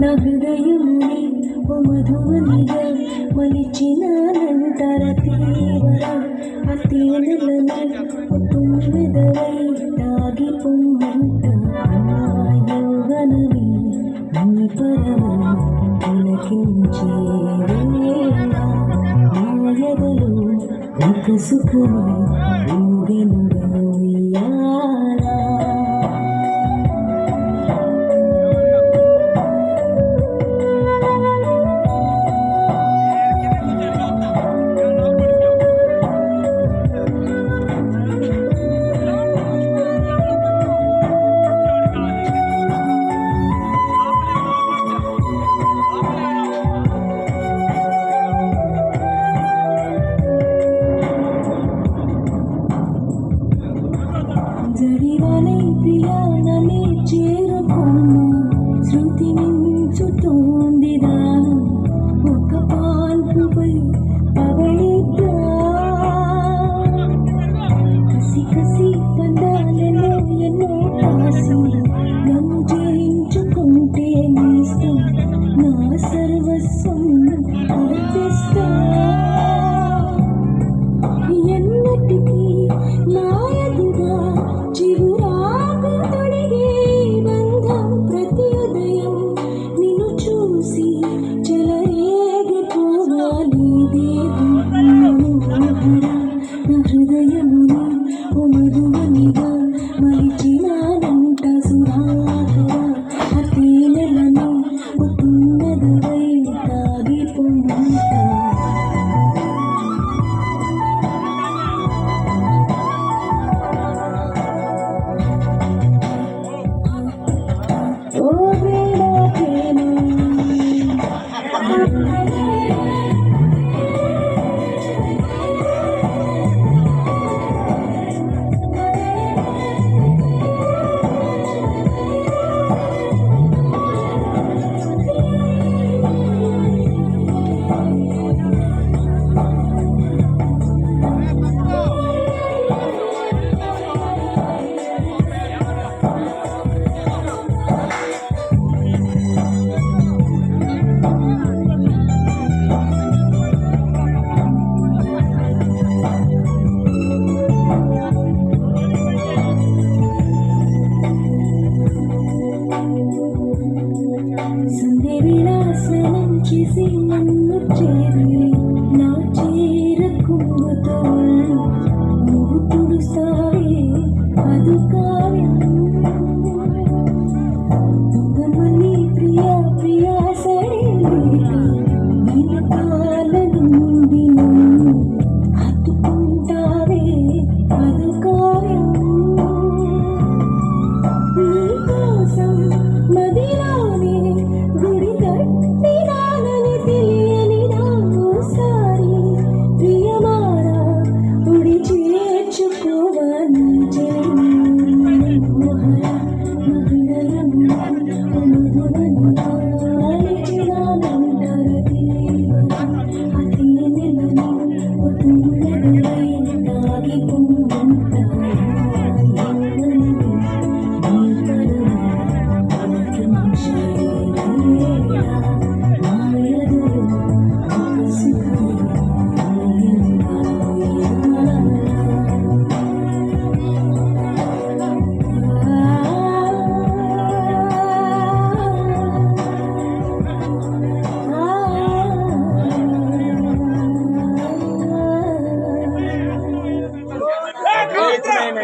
నా హృదయంని ఓ మధువనిగా మలిచినానంతర తీవర అతీనలని ఒట్టుమెదవై తాగి పొమ్మంట యోగనవి నీ పరవం తిలకించే మాయదలో ఒక సుఖమై ఊగెనుగా ஜடிரனை பிரியாணமே మధువనిగా మలిచిన കൂട്ടാതെ